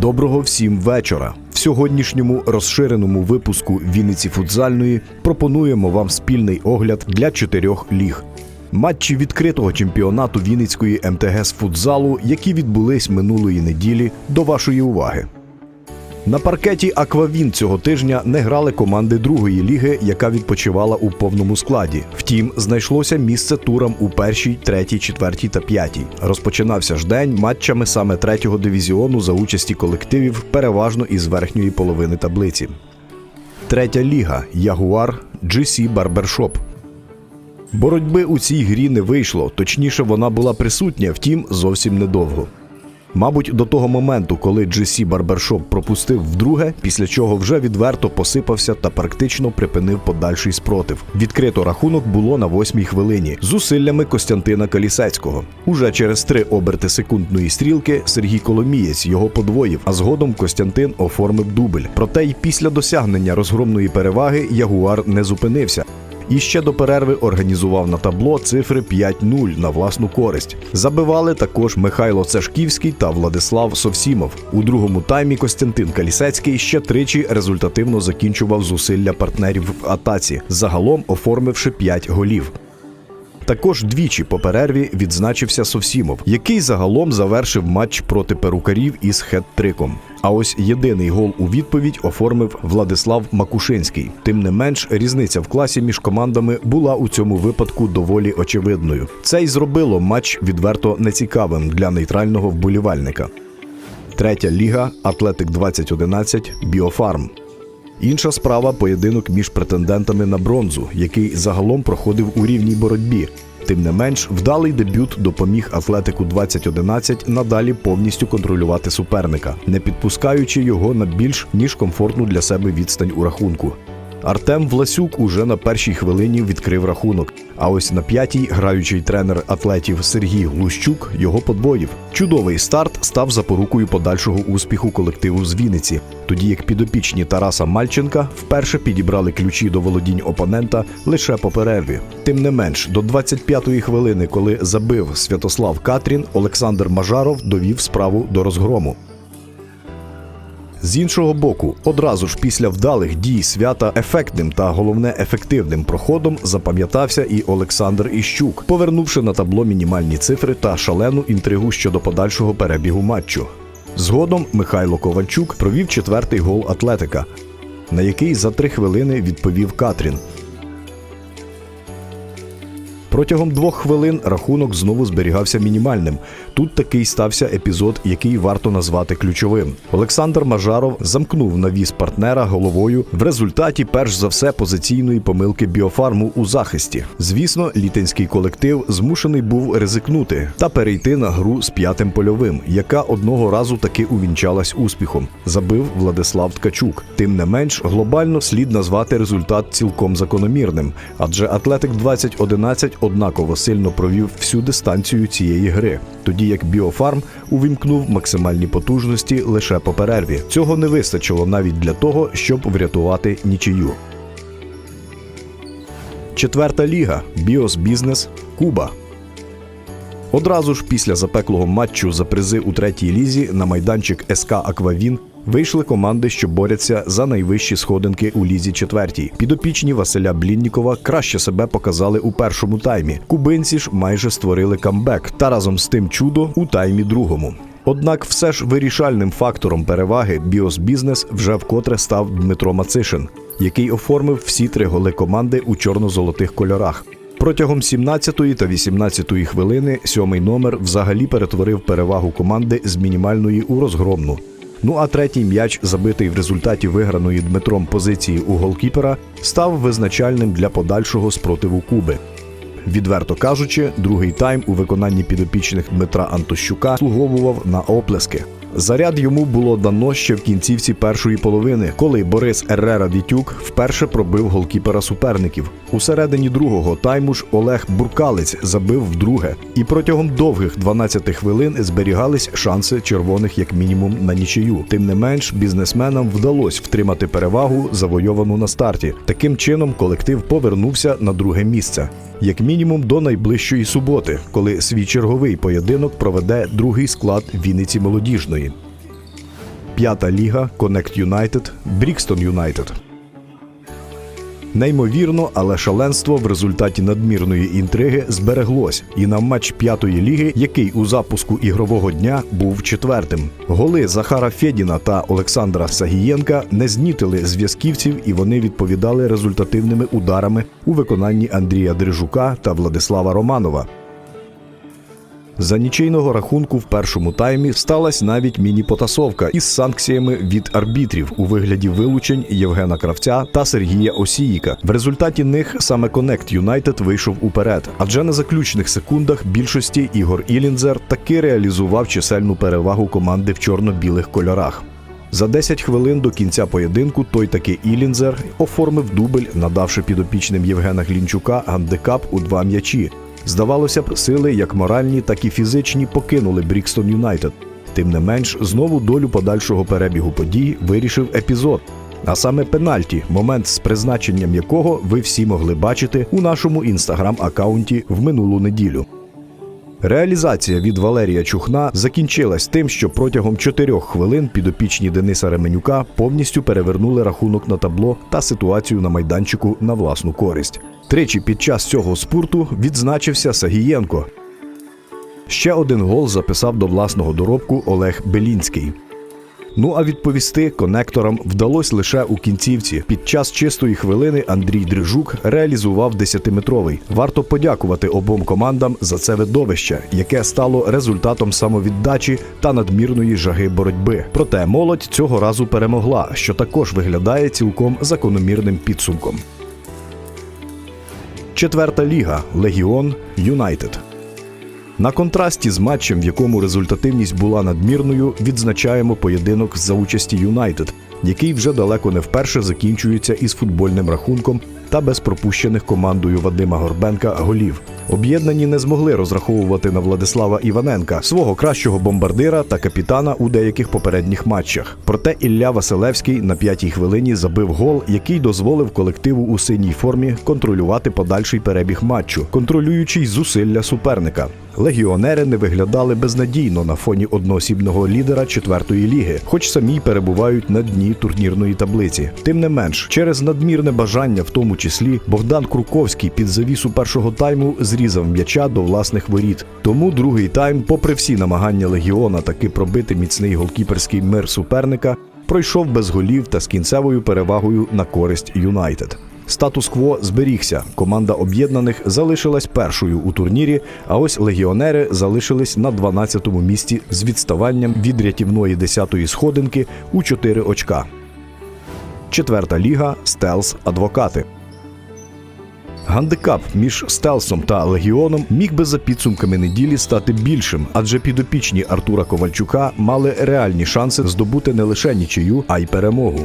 Доброго всім вечора. В сьогоднішньому розширеному випуску Вінниці футзальної пропонуємо вам спільний огляд для чотирьох ліг. Матчі відкритого чемпіонату Вінницької МТГ з футзалу, які відбулись минулої неділі, до вашої уваги. На паркеті Аквавін цього тижня не грали команди другої ліги, яка відпочивала у повному складі. Втім, знайшлося місце турам у першій, третій, четвертій та п'ятій. Розпочинався ж день матчами саме третього дивізіону за участі колективів, переважно із верхньої половини таблиці. Третя ліга Ягуар GC Барбершоп. Боротьби у цій грі не вийшло, точніше, вона була присутня, втім, зовсім недовго. Мабуть, до того моменту, коли GC Barbershop пропустив вдруге, після чого вже відверто посипався та практично припинив подальший спротив. Відкрито рахунок було на восьмій хвилині з зусиллями Костянтина Калісецького. Уже через три оберти секундної стрілки Сергій Коломієць його подвоїв, а згодом Костянтин оформив дубль. Проте й після досягнення розгромної переваги Ягуар не зупинився. І ще до перерви організував на табло цифри 5-0 на власну користь. Забивали також Михайло Цешківський та Владислав Совсімов. У другому таймі Костянтин Калісецький ще тричі результативно закінчував зусилля партнерів в атаці, загалом оформивши 5 голів. Також двічі по перерві відзначився Совсімов, який загалом завершив матч проти перукарів із хет-триком. А ось єдиний гол у відповідь оформив Владислав Макушинський. Тим не менш, різниця в класі між командами була у цьому випадку доволі очевидною. Це й зробило матч відверто нецікавим для нейтрального вболівальника. Третя ліга Атлетик 2011 Біофарм. Інша справа поєдинок між претендентами на бронзу, який загалом проходив у рівній боротьбі. Тим не менш, вдалий дебют допоміг Атлетику 2011 надалі повністю контролювати суперника, не підпускаючи його на більш ніж комфортну для себе відстань у рахунку. Артем Власюк уже на першій хвилині відкрив рахунок. А ось на п'ятій граючий тренер атлетів Сергій Глущук його подвоїв. Чудовий старт став запорукою подальшого успіху колективу з Вінниці, тоді як підопічні Тараса Мальченка вперше підібрали ключі до володінь опонента лише по перерві. Тим не менш, до 25-ї хвилини, коли забив Святослав Катрін, Олександр Мажаров довів справу до розгрому. З іншого боку, одразу ж після вдалих дій свята ефектним та головне ефективним проходом запам'ятався і Олександр Іщук, повернувши на табло мінімальні цифри та шалену інтригу щодо подальшого перебігу матчу. Згодом Михайло Ковальчук провів четвертий гол Атлетика, на який за три хвилини відповів Катрін. Протягом двох хвилин рахунок знову зберігався мінімальним. Тут такий стався епізод, який варто назвати ключовим. Олександр Мажаров замкнув навіс партнера головою в результаті, перш за все, позиційної помилки біофарму у захисті. Звісно, літинський колектив змушений був ризикнути та перейти на гру з п'ятим польовим, яка одного разу таки увінчалась успіхом. Забив Владислав Ткачук. Тим не менш, глобально слід назвати результат цілком закономірним, адже Атлетик 2011 однаково сильно провів всю дистанцію цієї гри, тоді як Біофарм увімкнув максимальні потужності лише по перерві. Цього не вистачило навіть для того, щоб врятувати нічию. Четверта ліга Біос Бізнес Куба. Одразу ж після запеклого матчу за призи у третій лізі на майданчик СК Аквавін вийшли команди, що борються за найвищі сходинки у лізі четвертій. Підопічні Василя Бліннікова краще себе показали у першому таймі. Кубинці ж майже створили камбек та разом з тим чудо у таймі другому. Однак, все ж вирішальним фактором переваги Біос Бізнес вже вкотре став Дмитро Мацишин, який оформив всі три голи команди у чорно-золотих кольорах. Протягом 17-ї та 18-ї хвилини сьомий номер взагалі перетворив перевагу команди з мінімальної у розгромну. Ну а третій м'яч, забитий в результаті виграної Дмитром позиції у голкіпера, став визначальним для подальшого спротиву Куби. Відверто кажучи, другий тайм у виконанні підопічних Дмитра Антощука слуговував на оплески. Заряд йому було дано ще в кінцівці першої половини, коли Борис Еррера Вітюк вперше пробив голкіпера суперників. У середині другого тайму ж Олег Буркалець забив вдруге, і протягом довгих 12 хвилин зберігались шанси червоних як мінімум на нічию. Тим не менш, бізнесменам вдалося втримати перевагу, завойовану на старті. Таким чином, колектив повернувся на друге місце. Як мінімум до найближчої суботи, коли свій черговий поєдинок проведе другий склад Вінниці молодіжної. П'ята ліга Connect United, Брікстон Юнайтед. Неймовірно, але шаленство в результаті надмірної інтриги збереглось, і на матч п'ятої ліги, який у запуску ігрового дня був четвертим. Голи Захара Федіна та Олександра Сагієнка не знітили зв'язківців, і вони відповідали результативними ударами у виконанні Андрія Дрижука та Владислава Романова. За нічийного рахунку в першому таймі сталася навіть міні-потасовка із санкціями від арбітрів у вигляді вилучень Євгена Кравця та Сергія Осіїка. В результаті них саме Connect Юнайтед вийшов уперед, адже на заключних секундах більшості Ігор Ілінзер таки реалізував чисельну перевагу команди в чорно-білих кольорах. За 10 хвилин до кінця поєдинку той таки Ілінзер оформив дубль, надавши підопічним Євгена Глінчука гандикап у два м'ячі. Здавалося б, сили як моральні, так і фізичні покинули Брікстон Юнайтед. Тим не менш, знову долю подальшого перебігу подій вирішив епізод. А саме пенальті, момент з призначенням якого ви всі могли бачити у нашому інстаграм-аккаунті в минулу неділю. Реалізація від Валерія Чухна закінчилась тим, що протягом чотирьох хвилин підопічні Дениса Ременюка повністю перевернули рахунок на табло та ситуацію на майданчику на власну користь. Тричі під час цього спорту відзначився Сагієнко. Ще один гол записав до власного доробку Олег Белінський. Ну а відповісти конекторам вдалося лише у кінцівці. Під час чистої хвилини Андрій Дрижук реалізував 10-метровий. Варто подякувати обом командам за це видовище, яке стало результатом самовіддачі та надмірної жаги боротьби. Проте молодь цього разу перемогла, що також виглядає цілком закономірним підсумком. Четверта ліга Легіон Юнайтед. На контрасті з матчем, в якому результативність була надмірною, відзначаємо поєдинок за участі Юнайтед, який вже далеко не вперше закінчується із футбольним рахунком та без пропущених командою Вадима Горбенка голів. Об'єднані не змогли розраховувати на Владислава Іваненка, свого кращого бомбардира та капітана у деяких попередніх матчах. Проте Ілля Василевський на п'ятій хвилині забив гол, який дозволив колективу у синій формі контролювати подальший перебіг матчу, контролюючи зусилля суперника. Легіонери не виглядали безнадійно на фоні одноосібного лідера четвертої ліги, хоч самі перебувають на дні турнірної таблиці. Тим не менш, через надмірне бажання, в тому числі, Богдан Круковський під завісу першого тайму зрізав м'яча до власних воріт. Тому другий тайм, попри всі намагання легіона таки пробити міцний голкіперський мир суперника, пройшов без голів та з кінцевою перевагою на користь Юнайтед. Статус-кво зберігся. Команда об'єднаних залишилась першою у турнірі, а ось легіонери залишились на 12-му місці з відставанням від рятівної 10-ї сходинки у 4 очка. Четверта ліга Стелс Адвокати. Гандикап між стелсом та легіоном міг би за підсумками неділі стати більшим, адже підопічні Артура Ковальчука мали реальні шанси здобути не лише нічию, а й перемогу.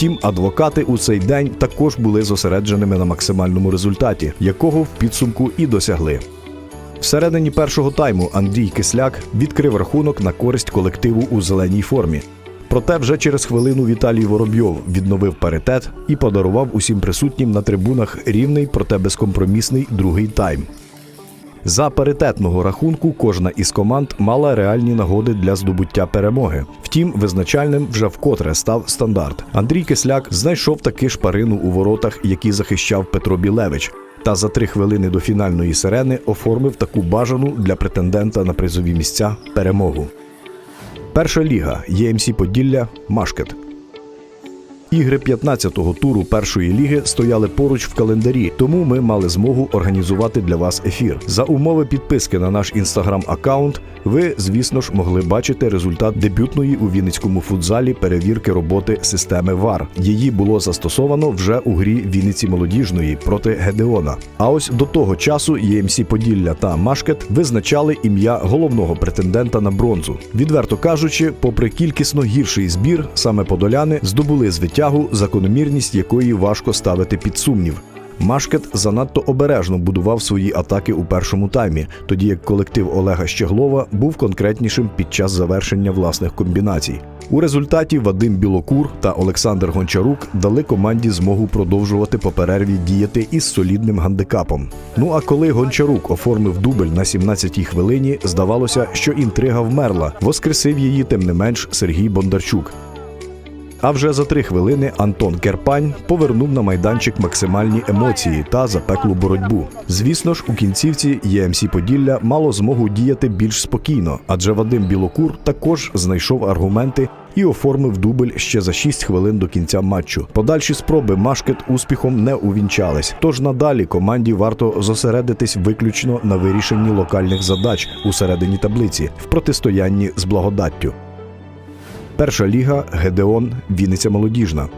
Втім, адвокати у цей день також були зосередженими на максимальному результаті, якого в підсумку і досягли. Всередині першого тайму Андрій Кисляк відкрив рахунок на користь колективу у зеленій формі. Проте вже через хвилину Віталій Воробйов відновив паритет і подарував усім присутнім на трибунах рівний, проте безкомпромісний другий тайм. За паритетного рахунку кожна із команд мала реальні нагоди для здобуття перемоги. Втім, визначальним вже вкотре став стандарт. Андрій Кисляк знайшов таки шпарину у воротах, які захищав Петро Білевич. Та за три хвилини до фінальної сирени оформив таку бажану для претендента на призові місця перемогу. Перша ліга ЄМС Поділля Машкет. Ігри 15-го туру першої ліги стояли поруч в календарі, тому ми мали змогу організувати для вас ефір. За умови підписки на наш інстаграм-аккаунт ви, звісно ж, могли бачити результат дебютної у Вінницькому футзалі перевірки роботи системи ВАР. Її було застосовано вже у грі Вінниці молодіжної проти Гедеона. А ось до того часу ЄМС Поділля та Машкет визначали ім'я головного претендента на бронзу. Відверто кажучи, попри кількісно гірший збір, саме подоляни здобули звитягу, закономірність якої важко ставити під сумнів. Машкет занадто обережно будував свої атаки у першому таймі, тоді як колектив Олега Щеглова був конкретнішим під час завершення власних комбінацій. У результаті Вадим Білокур та Олександр Гончарук дали команді змогу продовжувати по перерві діяти із солідним гандикапом. Ну а коли Гончарук оформив дубль на 17-й хвилині, здавалося, що інтрига вмерла. Воскресив її тим не менш Сергій Бондарчук. А вже за три хвилини Антон Керпань повернув на майданчик максимальні емоції та запеклу боротьбу. Звісно ж, у кінцівці ЄМС Поділля мало змогу діяти більш спокійно, адже Вадим Білокур також знайшов аргументи і оформив дубль ще за 6 хвилин до кінця матчу. Подальші спроби Машкет успіхом не увінчались. Тож надалі команді варто зосередитись виключно на вирішенні локальних задач у середині таблиці в протистоянні з благодаттю. Перша ліга Гедеон Вінниця Молодіжна.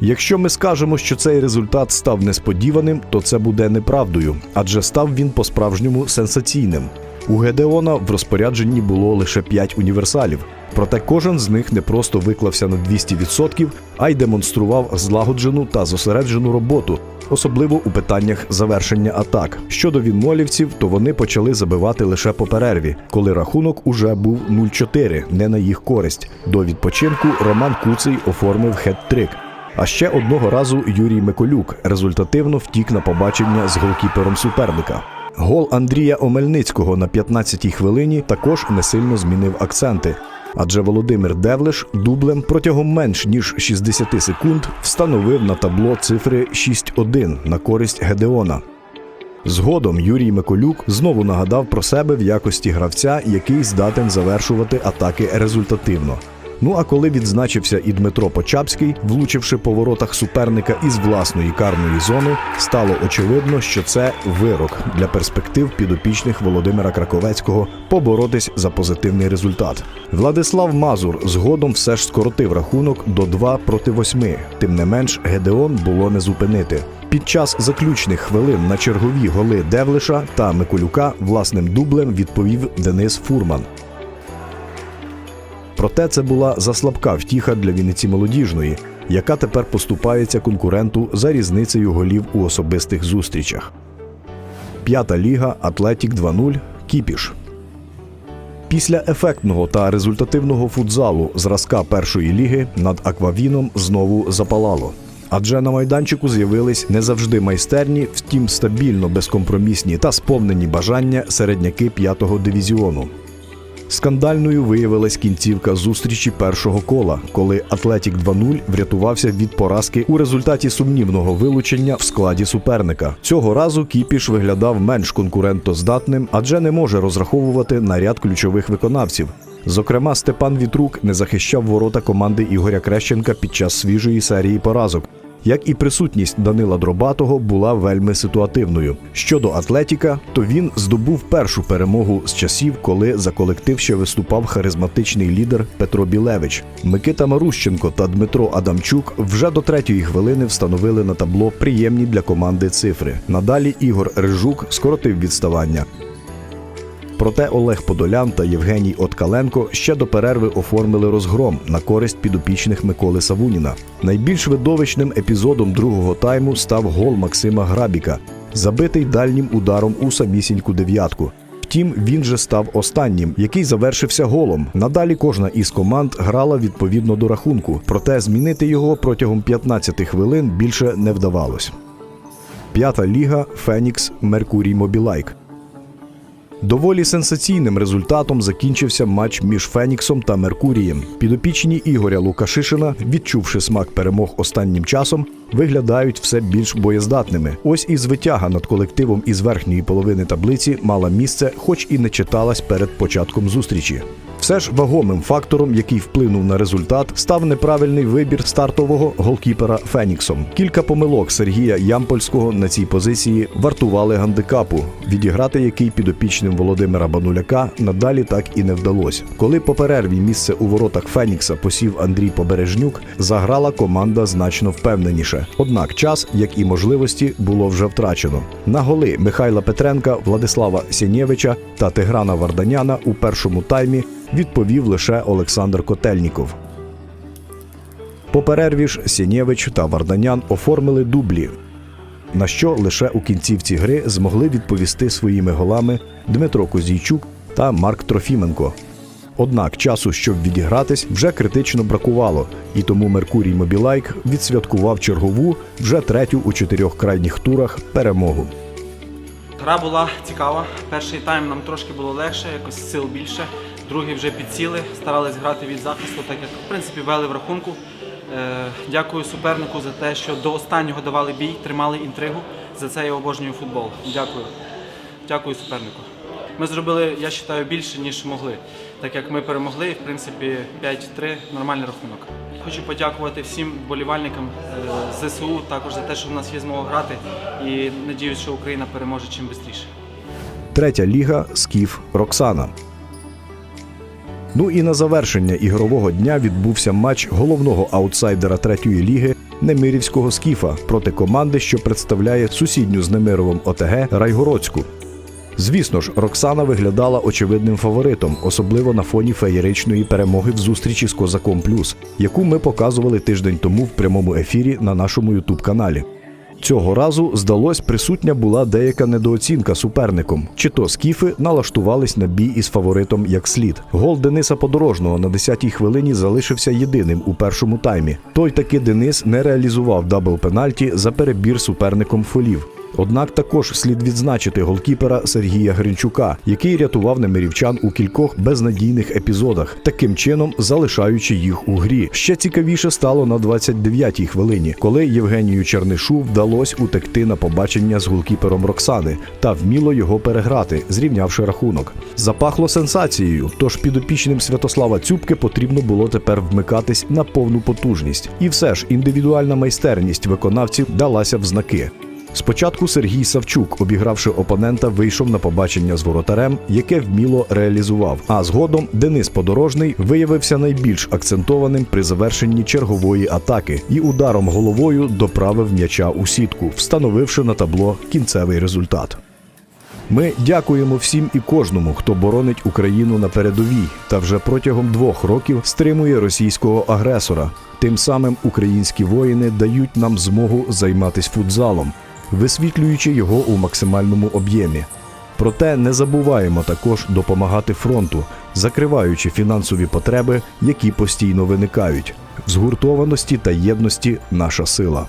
Якщо ми скажемо, що цей результат став несподіваним, то це буде неправдою, адже став він по-справжньому сенсаційним. У Гедеона в розпорядженні було лише 5 універсалів, проте кожен з них не просто виклався на 200%, а й демонстрував злагоджену та зосереджену роботу, особливо у питаннях завершення атак. Щодо вінмолівців, то вони почали забивати лише по перерві, коли рахунок уже був 0-4, не на їх користь. До відпочинку Роман Куций оформив хет-трик. А ще одного разу Юрій Миколюк результативно втік на побачення з голкіпером суперника. Гол Андрія Омельницького на 15-й хвилині також не сильно змінив акценти. Адже Володимир Девлиш дублем протягом менш ніж 60 секунд встановив на табло цифри 6-1 на користь Гедеона. Згодом Юрій Миколюк знову нагадав про себе в якості гравця, який здатен завершувати атаки результативно. Ну а коли відзначився і Дмитро Почапський, влучивши по воротах суперника із власної карної зони, стало очевидно, що це вирок для перспектив підопічних Володимира Краковецького поборотись за позитивний результат. Владислав Мазур згодом все ж скоротив рахунок до 2 проти 8. Тим не менш, Гедеон було не зупинити. Під час заключних хвилин на чергові голи Девлиша та Миколюка власним дублем відповів Денис Фурман. Проте це була заслабка втіха для Вінниці молодіжної, яка тепер поступається конкуренту за різницею голів у особистих зустрічах. П'ята ліга Атлетік 2-0 Кіпіш. Після ефектного та результативного футзалу зразка першої ліги над Аквавіном знову запалало. Адже на майданчику з'явились не завжди майстерні, втім стабільно безкомпромісні та сповнені бажання середняки п'ятого дивізіону. Скандальною виявилась кінцівка зустрічі першого кола, коли Атлетік 2-0 врятувався від поразки у результаті сумнівного вилучення в складі суперника. Цього разу Кіпіш виглядав менш конкурентоздатним, адже не може розраховувати на ряд ключових виконавців. Зокрема, Степан Вітрук не захищав ворота команди Ігоря Крещенка під час свіжої серії поразок. Як і присутність Данила Дробатого була вельми ситуативною. Щодо Атлетіка, то він здобув першу перемогу з часів, коли за колектив ще виступав харизматичний лідер Петро Білевич. Микита Марущенко та Дмитро Адамчук вже до третьої хвилини встановили на табло приємні для команди цифри. Надалі Ігор Рижук скоротив відставання. Проте Олег Подолян та Євгеній Откаленко ще до перерви оформили розгром на користь підопічних Миколи Савуніна. Найбільш видовищним епізодом другого тайму став гол Максима Грабіка, забитий дальнім ударом у самісіньку дев'ятку. Втім, він же став останнім, який завершився голом. Надалі кожна із команд грала відповідно до рахунку, проте змінити його протягом 15 хвилин більше не вдавалось. П'ята ліга Фенікс Меркурій Мобілайк. Доволі сенсаційним результатом закінчився матч між Феніксом та Меркурієм. Підопічні Ігоря Лукашишина, відчувши смак перемог останнім часом, виглядають все більш боєздатними. Ось і звитяга над колективом із верхньої половини таблиці мала місце, хоч і не читалась перед початком зустрічі. Все ж вагомим фактором, який вплинув на результат, став неправильний вибір стартового голкіпера Феніксом. Кілька помилок Сергія Ямпольського на цій позиції вартували гандикапу, відіграти який підопічним Володимира Бануляка надалі так і не вдалося. Коли по перерві місце у воротах Фенікса посів Андрій Побережнюк, заграла команда значно впевненіше. Однак час, як і можливості, було вже втрачено. На голи Михайла Петренка, Владислава Сєнєвича та Тиграна Варданяна у першому таймі відповів лише Олександр Котельніков. По перерві ж Сєнєвич та Варданян оформили дублі. на що лише у кінцівці гри змогли відповісти своїми голами Дмитро Козійчук та Марк Трофіменко. Однак часу, щоб відігратись, вже критично бракувало, і тому Меркурій Мобілайк відсвяткував чергову вже третю у чотирьох крайніх турах перемогу. Гра була цікава. Перший тайм нам трошки було легше, якось сил більше. Другий вже підсіли, старались грати від захисту, так як в принципі вели в рахунку. Е, Дякую супернику за те, що до останнього давали бій, тримали інтригу. За це я обожнюю футбол. Дякую. Дякую супернику. Ми зробили, я вважаю, більше, ніж могли. Так як ми перемогли, в принципі 5-3 нормальний рахунок. Хочу подякувати всім вболівальникам е, ЗСУ також за те, що в нас є змога грати. І надіюсь, що Україна переможе чим швидше. Третя ліга Скіф Роксана. Ну і на завершення ігрового дня відбувся матч головного аутсайдера третьої ліги Немирівського Скіфа проти команди, що представляє сусідню з Немировим ОТГ Райгородську. Звісно ж, Роксана виглядала очевидним фаворитом, особливо на фоні феєричної перемоги в зустрічі з Козаком Плюс, яку ми показували тиждень тому в прямому ефірі на нашому Ютуб-каналі. Цього разу, здалось, присутня була деяка недооцінка суперником. Чи то скіфи налаштувались на бій із фаворитом як слід. Гол Дениса Подорожного на 10-й хвилині залишився єдиним у першому таймі. Той таки Денис не реалізував дабл пенальті за перебір суперником фолів. Однак також слід відзначити голкіпера Сергія Гринчука, який рятував немирівчан у кількох безнадійних епізодах, таким чином залишаючи їх у грі. Ще цікавіше стало на 29-й хвилині, коли Євгенію Чернишу вдалося утекти на побачення з голкіпером Роксани та вміло його переграти, зрівнявши рахунок. Запахло сенсацією, тож підопічним Святослава Цюбки потрібно було тепер вмикатись на повну потужність. І все ж індивідуальна майстерність виконавців далася в знаки. Спочатку Сергій Савчук, обігравши опонента, вийшов на побачення з воротарем, яке вміло реалізував. А згодом Денис Подорожний виявився найбільш акцентованим при завершенні чергової атаки і ударом головою доправив м'яча у сітку, встановивши на табло кінцевий результат. Ми дякуємо всім і кожному, хто боронить Україну на передовій та вже протягом двох років стримує російського агресора. Тим самим українські воїни дають нам змогу займатися футзалом, висвітлюючи його у максимальному об'ємі. Проте не забуваємо також допомагати фронту, закриваючи фінансові потреби, які постійно виникають. В згуртованості та єдності наша сила.